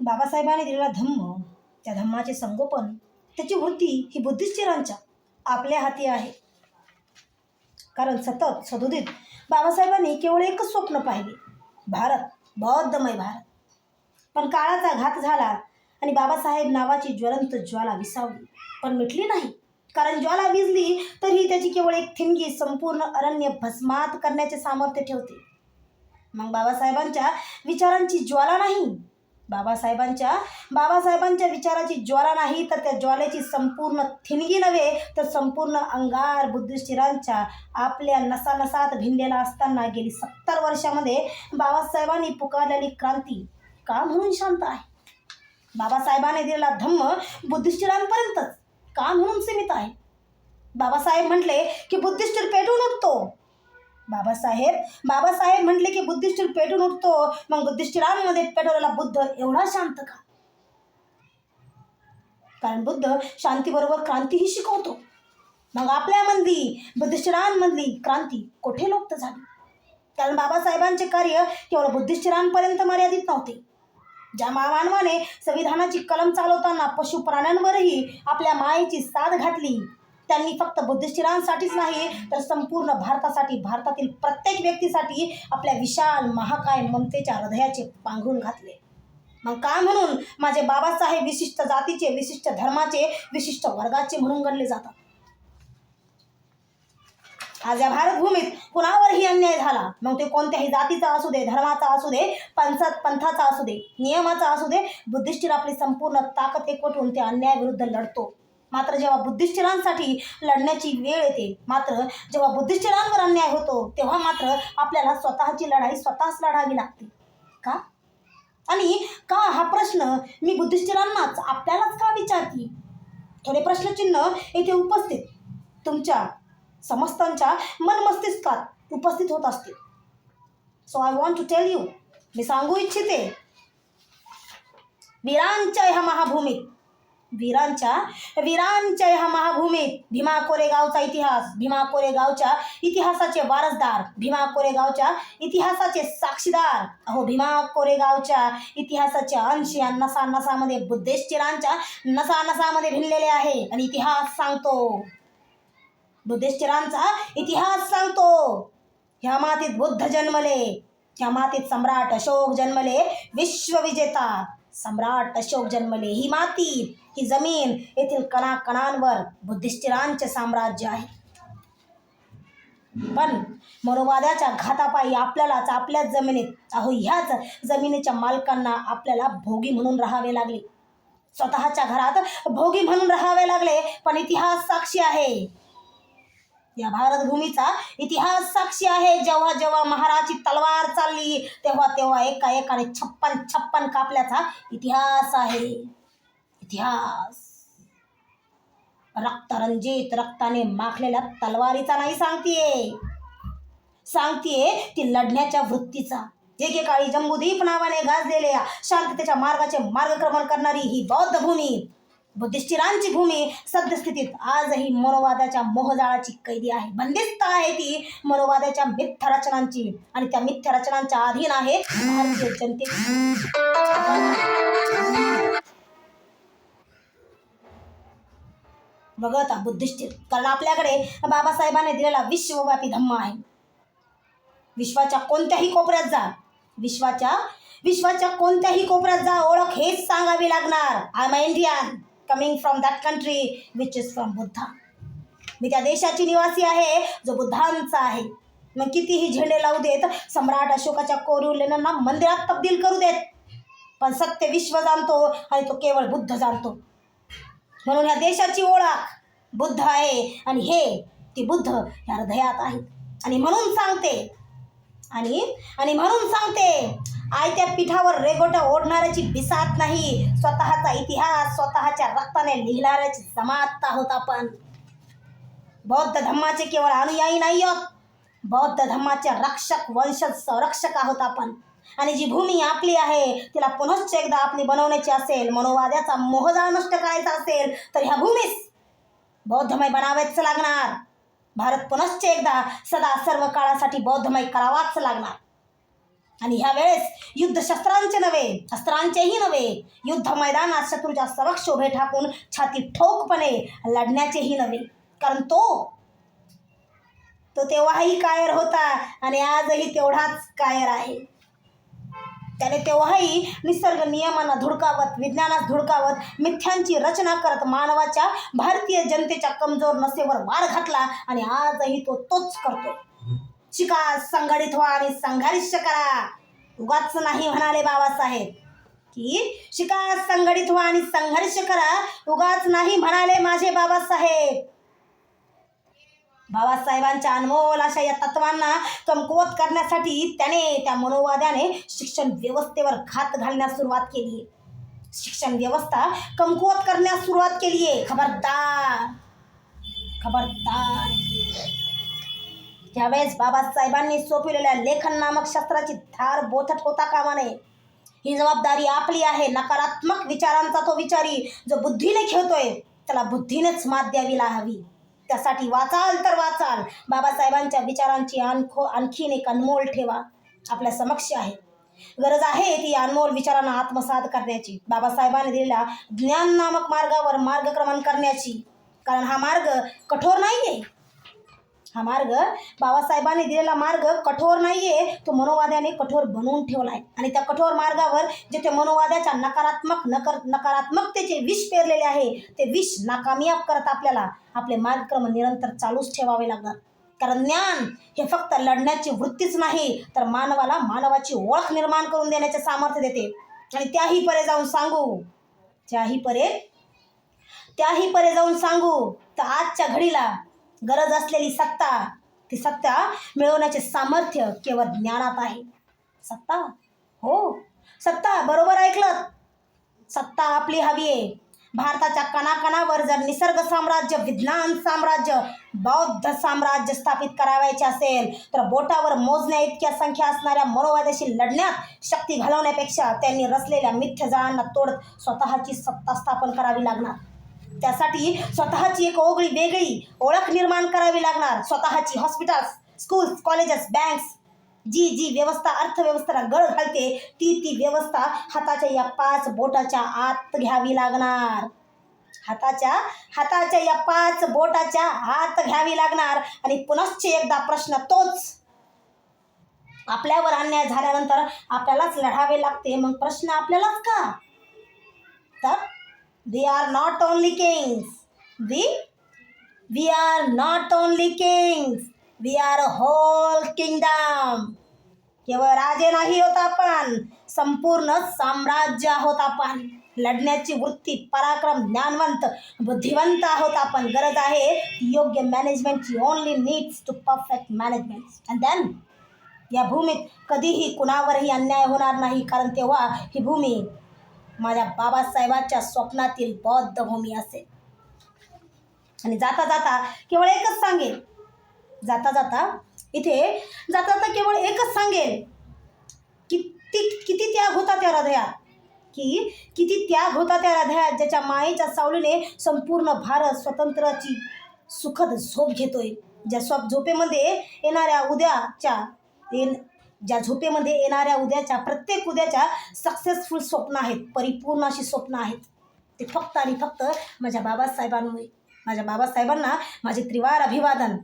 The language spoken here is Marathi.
बाबासाहेबांनी दिलेला धम्म त्या धम्माचे संगोपन त्याची वृत्ती ही बुद्धिस्टिरांच्या आपल्या हाती आहे. कारण सतत सदोदित बाबासाहेबांनी केवळ एकच स्वप्न पाहिले भारत बौद्धमय भारत. पण काळाचा घात झाला आणि बाबासाहेब नावाची ज्वलंत ज्वाला विसावली. पण मिटली नाही. कारण ज्वाला विजली तरीही त्याची केवळ एक थिंगी संपूर्ण अरण्य भस्मात करण्याचे सामर्थ्य ठेवते. मग बाबासाहेबांच्या विचारांची ज्वाला नाही. बाबासाहेबांच्या बाबासाहेबांच्या विचाराची ज्वाला नाही तर त्या ज्वालेची संपूर्ण थिणगी नव्हे तर संपूर्ण अंगार बुद्धिस्टिरांच्या आपल्या नसानसात भिनलेला असताना गेली सत्तर वर्षामध्ये बाबासाहेबांनी पुकारलेली क्रांती का म्हणून शांत आहे? बाबासाहेबांनी दिलेला धम्म बुद्धिस्टिरांपर्यंतच का म्हणून सीमित आहे? बाबासाहेब म्हटले की बुद्धिष्ठीर पेटून उठतो. बाबासाहेब. बाबासाहेब म्हटले की बुद्धिष्ठीर पेटून उठतो मग बुद्धिष्ठिरांमध्ये पेटवलेला बुद्ध एवढा शांत का? कारण बुद्ध शांतीबरोबर क्रांतीही शिकवतो. मग आपल्यामधली बुद्धिष्ठिरांमधली क्रांती कोठे लोप्त झाली? कारण बाबासाहेबांचे कार्य केवळ बुद्धिष्ठिरांपर्यंत मर्यादित नव्हते. ज्या मा- मानवाने संविधानाची कलम चालवताना पशु प्राण्यांवरही आपल्या मायेची साथ घातली त्यांनी फक्त बुद्धिस्टिरांसाठीच नाही तर संपूर्ण भारतासाठी भारतातील प्रत्येक व्यक्तीसाठी आपल्या विशाल महाकाय ममतेच्या हृदयाचे पांघरून घातले. मग काय म्हणून माझे बाबासाहेब विशिष्ट जातीचे विशिष्ट धर्माचे विशिष्ट वर्गाचे म्हणून गणले जातात? आज या भारतभूमीत कुणावरही अन्याय झाला मग ते कोणत्याही जातीचा असू दे धर्माचा असू दे पंचात पंथाचा असू दे नियमाचा असू दे बुद्धिष्ठीर आपली संपूर्ण ताकद एकवटून त्या अन्यायाविरुद्ध लढतो. मात्र जेव्हा बुद्धिश्चिरांसाठी लढण्याची वेळ येते मात्र जेव्हा बुद्धिश्चिरांवर अन्याय होतो तेव्हा मात्र आपल्याला स्वतःची लढाई स्वतःच लढावी लागते. का? आणि का हा प्रश्न मी बुद्धिश्चिरांनाच आपल्यालाच का विचारते? थोडे प्रश्नचिन्ह येथे उपस्थित तुमच्या समस्तांच्या मनमस्तिष्कात उपस्थित होत असते so I want to tell you मी सांगू इच्छिते वीरांच्या ह्या महाभूमीत वीरांच्या वीरांच्या ह्या महाभूमीत भीमा कोरेगावचा इतिहास भीमा कोरेगावच्या इतिहासाचे वारसदार भीमा कोरेगावच्या इतिहासाचे साक्षीदार. अहो भीमा कोरेगावच्या इतिहासाचे अंश या नसा नसामध्ये बुद्धिस्टिरांच्या नसा नसामध्ये भिनलेले आहे आणि इतिहास सांगतो. बुद्धिस्टिरांचा इतिहास सांगतो. ह्या मातीत बुद्ध जन्मले ह्या मातीत सम्राट अशोक जन्मले विश्वविजेता सम्राट अशोक जन्मले. ही माती ही जमीन येथील कणाकणांवर बुद्धिष्ठिरांचे साम्राज्य आहे. पण मनोवादाच्या घातापायी आपल्यालाच आपल्याच जमिनीत अहो ह्याच जमिनीच्या मालकांना आपल्याला भोगी म्हणून राहावे लागले. स्वतःच्या घरात भोगी म्हणून राहावे लागले पण इतिहास साक्षी आहे. या भारतभूमीचा इतिहास साक्षी आहे. जेव्हा जेव्हा महाराजची तलवार चालली तेव्हा तेव्हा एका एकाने छप्पन छप्पन कापल्याचा इतिहास आहे. इतिहास. रक्तरंजित रक्ताने माखलेल्या तलवारीचा नाही सांगतीये. सांगतीये ती लढण्याच्या वृत्तीचा. एकेकाळी जम्बूद्वीप नावाने गाजलेल्या शांततेच्या मार्गाचे मार्गक्रमण करणारी ही बौद्ध भूमी बुद्धिष्ठिरांची भूमी सद्यस्थितीत आजही मनोवादाच्या मोहजाळाची कैदी आहे. बंदिस्त आहे ती मनोवादाच्या मिथ्या रचनांची आणि त्या मिथ्या रचनांच्या अधीन आहे भारतीय जनते. वगळता बुद्धिष्ठिर कारण आपल्याकडे बाबासाहेबांनी दिलेला विश्वव्यापी धम्म आहे. विश्वाच्या कोणत्याही कोपऱ्यात जा. विश्वाच्या विश्वाच्या कोणत्याही कोपऱ्यात जा. ओळख हेच सांगावी लागणार. I am Indian coming from that country which is from Buddha. मी त्या देशाची निवासी आहे जो बुद्धांचा आहे. मग कितीही झेंडे लावू देत सम्राट अशोकाच्या कोरीव लेण्यांना मंदिरात तब्दील करू देत. पण सत्य विश्व जाणतो आणि तो केवळ बुद्ध जाणतो. म्हणून ह्या देशाची ओळख बुद्ध आहे आणि हे ती बुद्ध या हृदयात आहेत आणि म्हणून सांगते आणि आणि म्हणून सांगते आयत्या पिठावर रेगोट्या ओढणाऱ्याची बिसात नाही. स्वतःचा इतिहास स्वतःच्या रक्ताने लिहिणाऱ्याची जमात आहोत आपण. बौद्ध धम्माचे केवळ अनुयायी नाही आहोत बौद्ध धम्माच्या रक्षक वंशज संरक्षक आहोत आपण. आणि जी भूमी आपली आहे तिला पुनश्च एकदा आपली बनवण्याची असेल मनोवाद्याचा मोहजाळ नष्ट करायचा असेल तर ह्या भूमीस बौद्धमय बनावेच लागणार. भारत पुनश्च एकदा सदा सर्व काळासाठी बौद्धमय करावाच लागणार. आणि ह्या वेळेस युद्ध शस्त्रांचे नव्हे शस्त्रांचेही नव्हे युद्ध मैदानात शत्रूच्या समक्ष उभे ठाकून छाती ठोकपणे लढण्याचेही नव्हे. कारण तो तो तेव्हाही कायर होता आणि आजही तेवढाच कायर आहे. त्याने तेव्हाही निसर्ग नियमांना धुडकावत विज्ञानास धुडकावत मिथ्यांची रचना करत मानवाच्या भारतीय जनतेच्या कमजोर नसेवर वार घातला आणि आजही तो तोच करतो शिका संघटित व्हा आणि संघर्ष करा. उगाच नाही म्हणाले बाबासाहेब. की शिका संघटित व्हा आणि संघर्ष करा उगाच नाही म्हणाले माझे बाबासाहेब. बाबासाहेबांच्या अनमोल अशा या तत्वांना कमकुवत करण्यासाठी त्याने त्या मनोवाद्याने शिक्षण व्यवस्थेवर घात घालण्यास सुरुवात केली. शिक्षण व्यवस्था कमकुवत करण्यास सुरुवात केली आहे खबरदार. खबरदार. त्यावेळेस बाबासाहेबांनी सोपविलेल्या लेखन नामक शस्त्राची धार बोथट होता कामा नये ही जबाबदारी आपली आहे. नकारात्मक विचारांचा तो विचारी जो बुद्धीने खेळतोय त्याला बुद्धीनेच मात द्यावी हवी. त्यासाठी वाचाल तर वाचाल. बाबासाहेबांच्या विचारांची आणखो आणखीन एक अनमोल ठेवा. आपल्या समक्ष आहे. गरज आहे ती अनमोल विचारांना आत्मसात करण्याची. बाबासाहेबांनी दिलेल्या ज्ञान नामक मार्गावर मार्गक्रमण करण्याची. कारण हा मार्ग कठोर नाही आहे हा मार्ग बाबासाहेबांनी दिलेला मार्ग कठोर नाहीये. तो मनोवाद्याने कठोर बनवून ठेवला आहे आणि त्या कठोर मार्गावर जिथे मनोवाद्याच्या नकारात्मक नकर नकारात्मकतेचे विष पेरलेले आहे ते विष नाकामयाब करत आपल्याला आपले मार्गक्रम निरंतर चालूच ठेवावे लागतात कारण ज्ञान हे फक्त लढण्याची वृत्तीच नाही तर मानवाला मानवाची ओळख निर्माण करून देण्याचे सामर्थ्य देते. आणि त्याही परे जाऊन सांगू. त्याही परे त्याही परे जाऊन सांगू. तर आजच्या घडीला गरज असलेली सत्ता ती सत्ता मिळवण्याचे सामर्थ्य केवळ ज्ञानात आहे. सत्ता? हो. सत्ता बरोबर ऐकलं सत्ता आपली हवी आहे. भारताच्या कणाकणावर जर निसर्ग साम्राज्य विज्ञान साम्राज्य बौद्ध साम्राज्य स्थापित करावायचे असेल तर बोटावर मोजण्या इतक्या संख्या असणाऱ्या मनोवाद्याशी लढण्यात शक्ती घालवण्यापेक्षा त्यांनी रचलेल्या मिथ्य जाळांना तोडत स्वतःची सत्ता स्थापन करावी लागणार. त्यासाठी स्वतःची एक ओगळी वेगळी ओळख निर्माण करावी लागणार. स्वतःची हॉस्पिटल्स स्कूल्स कॉलेजेस बँक्स जी जी व्यवस्था अर्थव्यवस्थेला गळ घालते ती ती व्यवस्था हाताच्या या पाच बोटाच्या आत घ्यावी लागणार. हाताच्या हाताच्या या पाच बोटाच्या आत घ्यावी लागणार. आणि पुनश्च एकदा प्रश्न तोच. आपल्यावर अन्याय झाल्यानंतर आपल्यालाच लढावे लागते. मग प्रश्न आपल्यालाच का? तर we are not only kings. We we are not only kings. We are a whole kingdom. केवळ राजे नाही होत आपण संपूर्ण साम्राज्य आहोत आपण. लढण्याची वृत्ती पराक्रम ज्ञानवंत बुद्धिवंत आहोत आपण. गरज आहे योग्य मॅनेजमेंटची only needs to perfect management and then या भूमीत कधीही कुणावरही अन्याय होणार नाही. कारण तेव्हा ही भूमी माझ्या बाबासाहेबांच्या स्वप्नातील बौद्ध भूमी असेल. आणि जाता जाता केवळ एकच सांगेल. जाता जाता इथे जाता जाता केवळ एकच सांगेल. किती किती त्याग होता त्या हृदयात? की किती त्याग होता त्या हृदयात ज्याच्या मायेच्या सावलीने संपूर्ण भारत स्वतंत्राची सुखद झोप घेतोय. ज्या स्वप झोपेमध्ये येणाऱ्या उद्याच्या ज्या झोपेमध्ये येणाऱ्या उद्याच्या प्रत्येक उद्याच्या सक्सेसफुल स्वप्न आहेत परिपूर्ण अशी स्वप्न आहेत. ते फक्त आणि फक्त माझ्या बाबासाहेबांमुळे माझ्या बाबासाहेबांना माझे त्रिवार अभिवादन